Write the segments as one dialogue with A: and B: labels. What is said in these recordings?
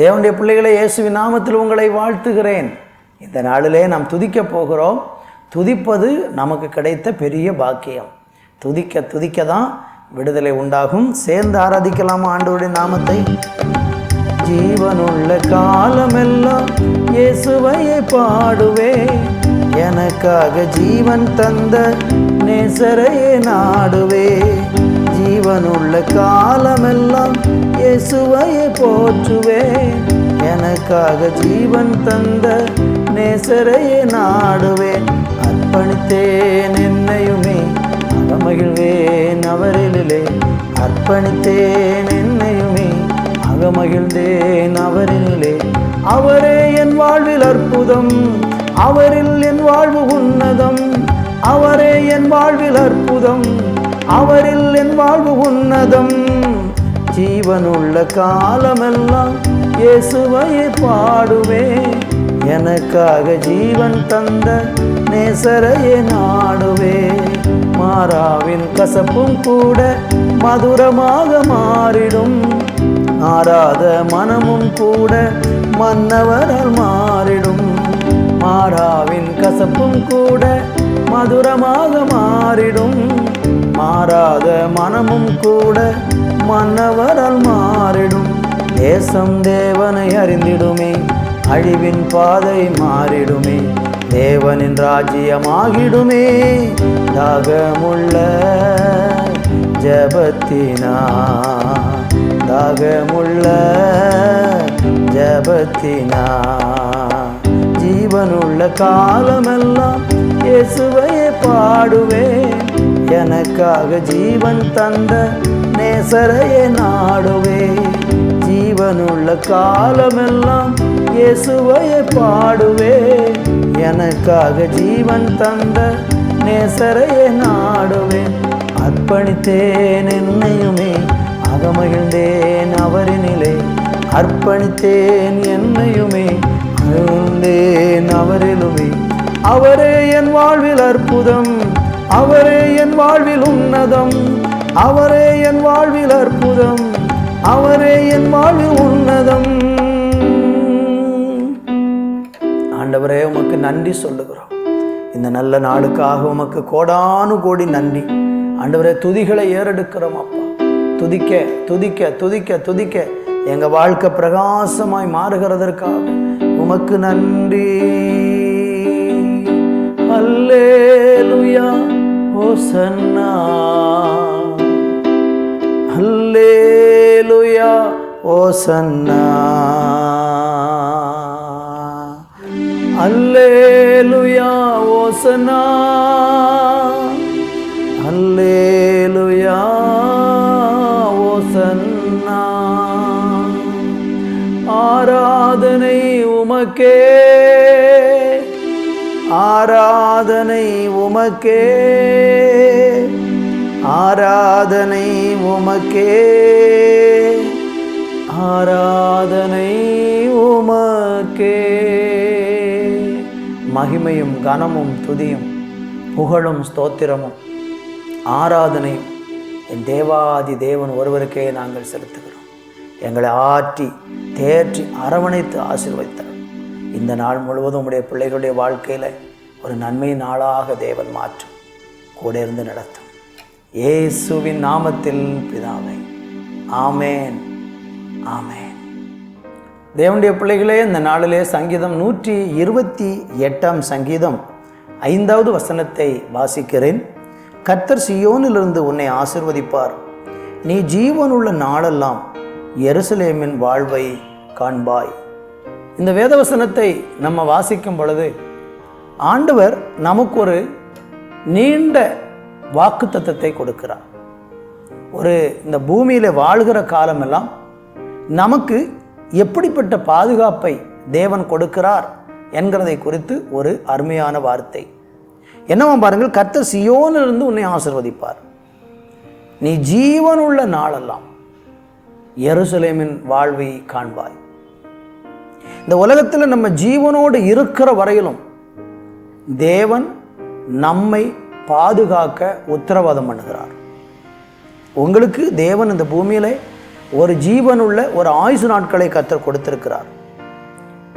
A: தேவனுடைய பிள்ளைகளை இயேசுவின் நாமத்தில் உங்களை வாழ்த்துகிறேன். இந்த நாளிலே நாம் துதிக்கப் போகிறோம். துதிப்பது நமக்கு கிடைத்த பெரிய பாக்கியம். துதிக்க துதிக்க தான் விடுதலை உண்டாகும். சேர்ந்து ஆராதிக்கலாம் ஆண்டவருடைய நாமத்தை. ஜீவனுள்ள காலமெல்லாம் இயேசுவையை பாடுவே எனக்காக ஜீவன் தந்த நேசரையே நாடுவே ஜீவனுள்ள காலமெல்லாம் இயேசுவையே போற்றுவேன். எனக்காக ஜீவன் தந்த நேசரையே நாடுவேன். அர்ப்பணித்தேன் என்னையுமே அகமகிழ்வேன் அவரிலே. அர்ப்பணித்தேன் என்னையுமே அகமகிழ்ந்தேன் அவரிலே. அவரே என் வாழ்வில் அற்புதம் அவரில் என் வாழ்வு உன்னதம். அவரே என் வாழ்வில் அற்புதம். அவரில் என் வாழ்வு உன்னதம். ஜீவனுள்ள காலமெல்லாம் இயேசுவையே பாடுவே. எனக்காக ஜீவன் தந்த நேசரையே நாடுவே. மாறாவின் கசப்பும் கூட மதுரமாக மாறிடும். ஆறாத மனமும் கூட மன்னவரால் மாறிடும். மாறாவின் கசப்பும் கூட மதுரமாக மாறிடும். மாறாத மனமும் கூட மன்னவரால் மாறிடும். தேசம் தேவனை அறிந்திடுமே அழிவின் பாதை மாறிடுமே தேவனின் ராஜ்யமாகிடுமே. தாகமுள்ள ஜபத்தினா தாகமுள்ள ஜபத்தினா. ஜீவனுள்ள காலமெல்லாம் இயேசுவையே பாடுவேன். எனக்காக ஜீவன் தந்த நேசரையே நாடுவே. ஜீவனுள்ள காலமெல்லாம் இயேசுவையே பாடுவே. எனக்காக ஜீவன் தந்த நேசரையே நாடுவேன் அர்ப்பணித்தேன் என்னையுமே அகமகிழ்ந்தேன் அவரினிலே. அர்ப்பணித்தேன் என்னையுமே அகழ்ந்தேன் அவரிலுமே. அவரே என் வாழ்வில் அற்புதம். அவரே என் வாழ்வில் உன்னதம். அவரே என் வாழ்வில் அற்புதம். அவரே என் வாழ்வில் உன்னதம். ஆண்டவரே உமக்கு நன்றி சொல்லுகிறோம். இந்த நல்ல நாளுக்காக உமக்கு கோடானு கோடி நன்றி. ஆண்டவரே துதிகளை ஏறெடுக்கிறோம் அப்பா. துதிக்க துதிக்க துதிக்க துதிக்க. எங்க வாழ்க்கை பிரகாசமாய் மாறுகிறதற்காக உமக்கு நன்றி. அல்லேலுயா. ஓசன்னா. அல்லேலுயா ஓசன்னா. அல்லேலுயா ஓசனா அல்லேலுயா ஓசன்னா. ஆராதனை உமக்கே. ஆராதனை உமக்கே. ஆராதனை உமக்கே. ஆராதனை உமக்கே. மகிமையும் கனமும் துதியும் புகழும் ஸ்தோத்திரமும் ஆராதனையும் என் தேவாதி தேவன் ஒருவருக்கே நாங்கள் செலுத்துகிறோம். எங்களை ஆற்றி தேற்றி அரவணைத்து ஆசீர்வதித்தார். இந்த நாள் முழுவதும் உடைய பிள்ளைகளுடைய வாழ்க்கையில் ஒரு நன்மை நாளாக தேவன் மாற்றும் கூட இருந்து நடத்தும். இயேசுவின் நாமத்தில் பிதாவை. ஆமேன். ஆமேன். தேவனுடைய பிள்ளைகளே இந்த நாளிலே சங்கீதம் நூற்றி இருபத்தி எட்டாம் சங்கீதம் ஐந்தாவது வசனத்தை வாசிக்கிறேன். கர்த்தர் சியோனிலிருந்து உன்னை ஆசிர்வதிப்பார். நீ ஜீவனுள்ள நாளெல்லாம் எருசலேமின் வாழ்வை காண்பாய். இந்த வேதவசனத்தை நம்ம வாசிக்கும் பொழுது ஆண்டவர் நமக்கு ஒரு நீண்ட வாக்குத்தத்தத்தை கொடுக்கிறார். ஒரு இந்த பூமியில் வாழ்கிற காலமெல்லாம் நமக்கு எப்படிப்பட்ட பாதுகாப்பை தேவன் கொடுக்கிறார் என்கிறதை குறித்து ஒரு அருமையான வார்த்தை. என்னவா பாருங்கள் கர்த்த சியோனிலிருந்து உன்னை ஆசிர்வதிப்பார். நீ ஜீவனுள்ள நாளெல்லாம் எருசலேமின் வாழ்வை காண்பாய். இந்த உலகத்தில் நம்ம ஜீவனோடு இருக்கிற வரையிலும் தேவன் நம்மை பாதுகாக்க உத்தரவாதம் பண்ணுகிறார். உங்களுக்கு தேவன் இந்த பூமியில ஒரு ஜீவனுள்ள ஒரு ஆயுசு நாட்களை கத்தர் கொடுத்திருக்கிறார்.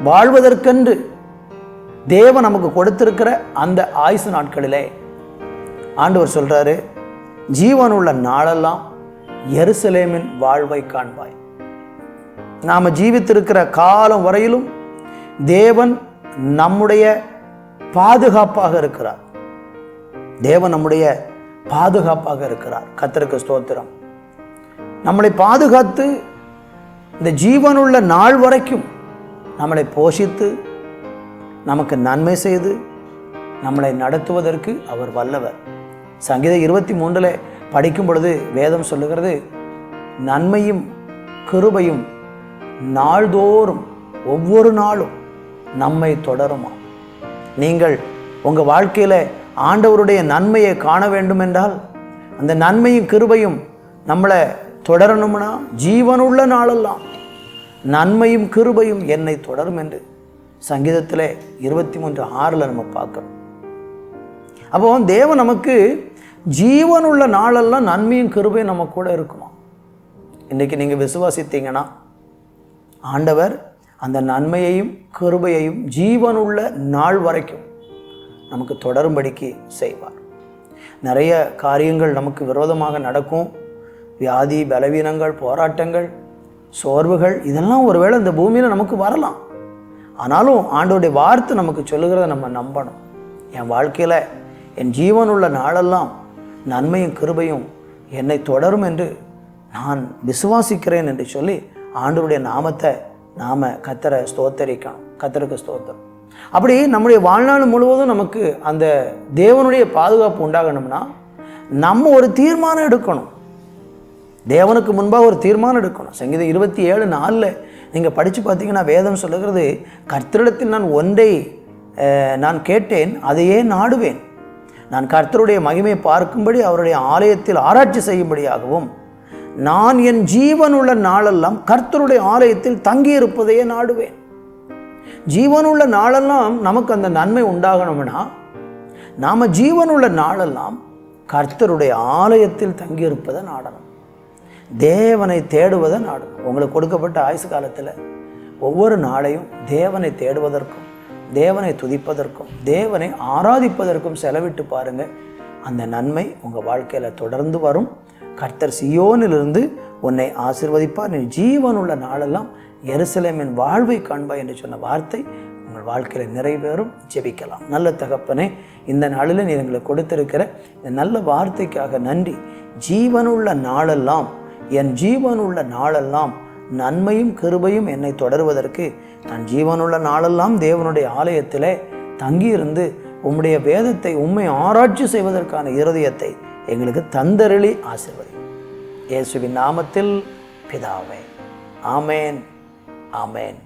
A: வாழ்வதற்கென்று தேவன் நமக்கு கொடுத்திருக்கிற அந்த ஆயுசு நாட்களிலே ஆண்டவர் சொல்கிறாரு ஜீவனுள்ள நாளெல்லாம் எருசலேமின் வாழ்வை காண்பாய். நாம் ஜீவித்திருக்கிற காலம் வரையிலும் தேவன் நம்முடைய பாதுகாப்பாக இருக்கிறார். தேவன் நம்முடைய பாதுகாப்பாக இருக்கிறார். கத்தருக்கு ஸ்தோத்திரம். நம்மளை பாதுகாத்து இந்த ஜீவனுள்ள நாள் வரைக்கும் நம்மளை போஷித்து நமக்கு நன்மை செய்து நம்மளை நடத்துவதற்கு அவர் வல்லவர். சங்கீதம் இருபத்தி மூன்றில் படிக்கும் பொழுது வேதம் சொல்லுகிறது நன்மையும் கிருபையும் நாள்தோறும் ஒவ்வொரு நாளும் நம்மை தொடருமா? நீங்கள் உங்கள் வாழ்க்கையில் ஆண்டவருடைய நன்மையை காண வேண்டும் என்றால் அந்த நன்மையும் கிருபையும் நம்மளை தொடரணும்னா ஜீவனுள்ள நாளெல்லாம் நன்மையும் கிருபையும் என்னை தொடரும் என்று சங்கீதத்தில் இருபத்தி மூன்று ஆறில் நம்ம பார்க்கணும். அப்போ தேவன் நமக்கு ஜீவனுள்ள நாளெல்லாம் நன்மையும் கிருபையும் நம்ம கூட இருக்குமா? இன்றைக்கி நீங்கள் விசுவாசித்தீங்கன்னா ஆண்டவர் அந்த நன்மையையும் கிருபையையும் ஜீவனுள்ள நாள் வரைக்கும் நமக்கு தொடரும்படிக்கு செய்வார். நிறைய காரியங்கள் நமக்கு விரோதமாக நடக்கும். வியாதி பலவீனங்கள் போராட்டங்கள் சோர்வுகள் இதெல்லாம் ஒருவேளை இந்த பூமியில் நமக்கு வரலாம். ஆனாலும் ஆண்டோடைய வார்த்தை நமக்கு சொல்லுகிறத நம்ம நம்பணும். என் வாழ்க்கையில் என் ஜீவனுள்ள நாளெல்லாம் நன்மையும் கிருபையும் என்னை தொடரும் என்று நான் விசுவாசிக்கிறேன் என்று சொல்லி ஆண்டவருடைய நாமத்தை நாம் கத்தரை ஸ்தோத்தரிக்கணும். கத்தருக்கு ஸ்தோத்திரம். அப்படி நம்முடைய வாழ்நாள் முழுவதும் நமக்கு அந்த தேவனுடைய பாதுகாப்பு உண்டாகணும்னா நம்ம ஒரு தீர்மானம் எடுக்கணும். தேவனுக்கு முன்பாக ஒரு தீர்மானம் எடுக்கணும். சங்கீதம் இருபத்தி ஏழு நாலில் நீங்கள் படித்து பார்த்தீங்கன்னா வேதம் சொல்லுகிறது கர்த்தரிடத்தில் நான் ஒன்றை நான் கேட்டேன் அதையே நாடுவேன். நான் கர்த்தருடைய மகிமை பார்க்கும்படி அவருடைய ஆலயத்தில் ஆராய்ச்சி செய்யும்படியாகவும் நான் என் ஜீவனுள்ள நாளெல்லாம் கர்த்தருடைய ஆலயத்தில் தங்கியிருப்பதையே நாடுவேன். ஜீவனுள்ள நாளெல்லாம் நமக்கு அந்த நன்மை உண்டாகணும்னா நாம் ஜீவனுள்ள நாளெல்லாம் கர்த்தருடைய ஆலயத்தில் தங்கியிருப்பதை நாடணும். தேவனை தேடுவதை நாடணும். உங்களுக்கு கொடுக்கப்பட்ட ஆயுசு காலத்தில் ஒவ்வொரு நாளையும் தேவனை தேடுவதற்கும் தேவனை துதிப்பதற்கும் தேவனை ஆராதிப்பதற்கும் செலவிட்டு பாருங்க. அந்த நன்மை உங்கள் வாழ்க்கையில் தொடர்ந்து வரும். கர்த்தர் சியோனிலிருந்து உன்னை ஆசிர்வதிப்பார். நீ ஜீவனுள்ள நாளெல்லாம் எருசலேமின் வாழ்வை காண்பாய் என்று சொன்ன வார்த்தை உங்கள் வாழ்க்கையில் நிறைவேறும் ஜெபிக்கலாம். நல்ல தகப்பனே இந்த நாளில் நீ எங்களுக்கு கொடுத்திருக்கிற இந்த நல்ல வார்த்தைக்காக நன்றி. ஜீவனுள்ள நாளெல்லாம் என் ஜீவனுள்ள நாளெல்லாம் நன்மையும் கிருபையும் என்னை தொடருவதற்கு நான் ஜீவனுள்ள நாளெல்லாம் தேவனுடைய ஆலயத்திலே தங்கியிருந்து உம்முடைய வேதத்தை உண்மை ஆராய்ச்சி செய்வதற்கான இருதயத்தை எங்களுக்கு தந்தருளி ஆசிர்வதி. இயேசுவின் நாமத்தில் பிதாவே. ஆமேன். ஆமேன்